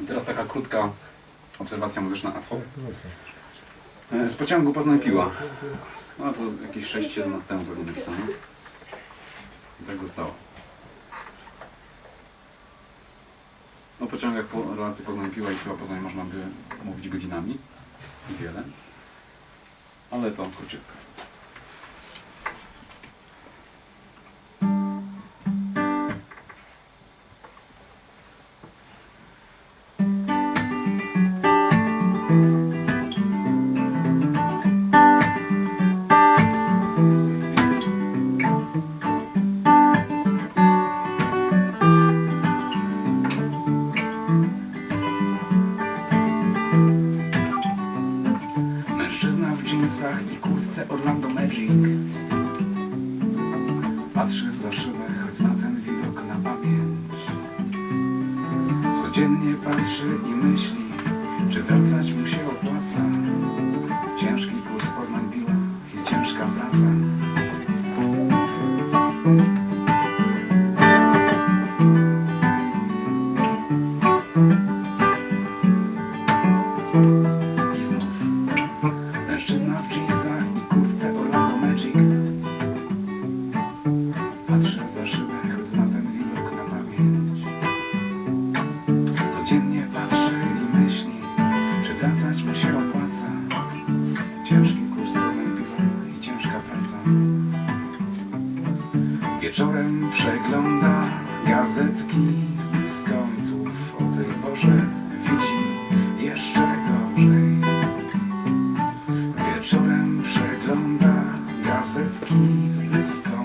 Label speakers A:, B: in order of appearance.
A: I teraz taka krótka obserwacja muzyczna ad hoc. E, Z pociągu Poznań Piła. No to jakieś 6-7 lat temu pewnie napisano. I tak zostało. O pociągach po relacji Poznań Piła i Piła Poznań można by mówić godzinami. I wiele. Ale to króciutko. Mężczyzna w dżinsach i kurtce Orlando Magic. Patrzy za szybę, choć na ten widok na pamięć. Codziennie patrzy i myśli, czy wracać mu się opłaca. Ciężki kurs Poznań biła i ciężka praca wracać mu się opłaca. Ciężki kurs Poznań piwa i ciężka praca. Wieczorem przegląda gazetki z dyskontów. O tej porze widzi jeszcze gorzej. Wieczorem przegląda gazetki z dyskontów